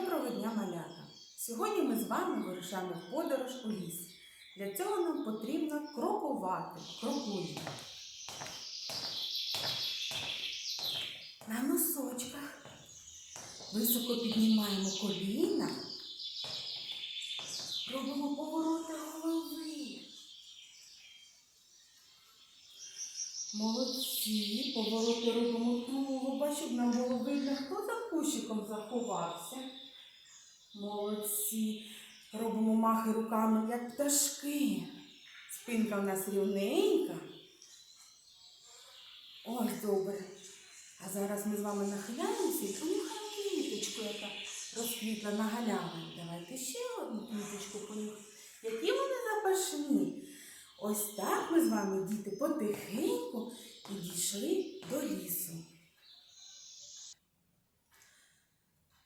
Доброго дня, малята! Сьогодні ми з вами вирушаємо в подорож у ліс. Для цього нам потрібно крокувати. Крокуємо. На носочках високо піднімаємо коліна, робимо повороти голови. Молодці, повороти робимо тулуба, щоб нам було видно, хто за кущиком заховався. Молодці. Робимо махи руками, як пташки. Спинка в нас рівненька. Ось добре. А зараз ми з вами нахиляємося і понюхаємо квіточку, яка розквітла на галявині. Давайте ще одну квіточку понюхаємо. Які вони запашні. Ось так ми з вами, діти, потихеньку підійшли до лісу.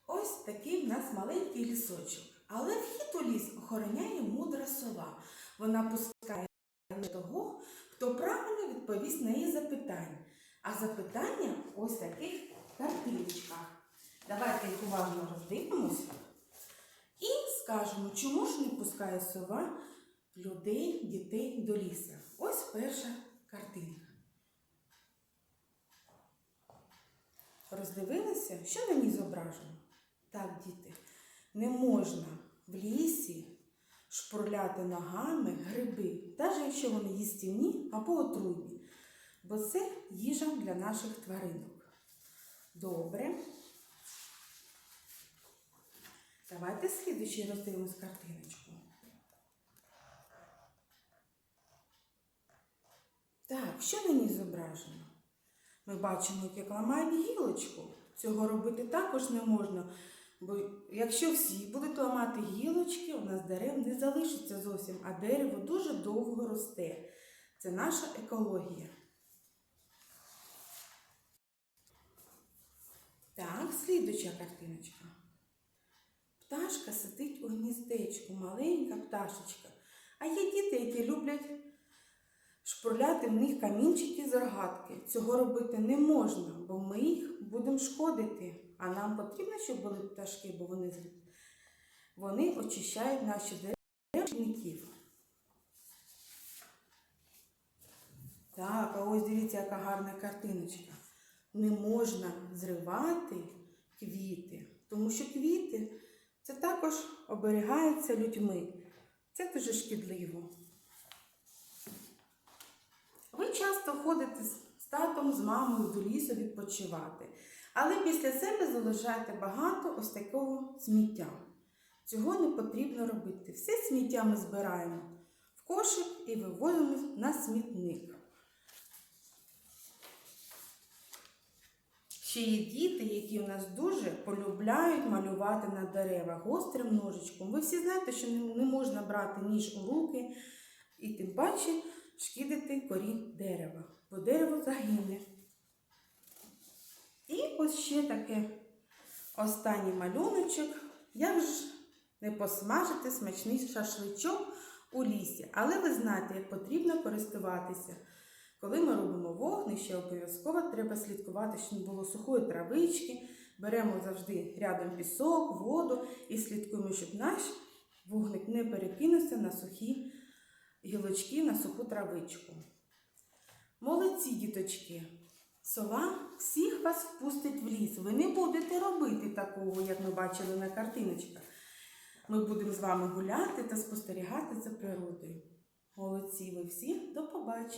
Ось такий в нас маленький лісочок. Але вхід у ліс охороняє мудра сова. Вона пускає того, хто правильно відповість на її запитання. А запитання ось таких картиночках. Давайте їх уважно роздивимося і скажемо, чому ж не пускає сова людей, дітей до лісу. Ось перша картинка. Роздивилися, що на ній зображено? Так, діти, не можна в лісі шпурляти ногами гриби, навіть якщо вони їстівні або отруйні, бо це їжа для наших тваринок. Добре. Давайте слідуючий роздивимось картиночку. Так, що на ній зображено? Ми бачимо, як ламають гілочку. Цього робити також не можна. Бо якщо всі будуть ламати гілочки, у нас дерев не залишиться зовсім, а дерево дуже довго росте. Це наша екологія. Так, слідуча картиночка. Пташка сидить у гніздечку, маленька пташечка. А є діти, які люблять шпурляти в них камінчики з рогатки. Цього робити не можна, бо ми будемо шкодити. А нам потрібно, щоб були пташки, бо вони, вони очищають наші дерева. Так, а ось дивіться, яка гарна картиночка. Не можна зривати квіти, тому що квіти це також оберігаються людьми. Це дуже шкідливо. Ви часто ходите з татом, з мамою до лісу відпочивати, але після себе залишаєте багато ось такого сміття. Цього не потрібно робити. Все сміття ми збираємо в кошик і вивозимо на смітник. Ще є діти, які у нас дуже полюбляють малювати на деревах гострим ножичком. Ви всі знаєте, що не можна брати ніж у руки і тим паче шкідити корі дерева, бо дерево загине. І ось ще таке останній малюночок. Як ж не посмажити смачний шашличок у лісі. Але ви знаєте, як потрібно користуватися. Коли ми робимо вогнище, обов'язково треба слідкувати, щоб не було сухої травички. Беремо завжди рядом пісок, воду і слідкуємо, щоб наш вогник не перекинувся на сухі гілочки, на суху травичку. Молодці, діточки! Сова всіх вас впустить в ліс. Ви не будете робити такого, як ми бачили на картиночках. Ми будемо з вами гуляти та спостерігати за природою. Молодці ви всі, до побачення!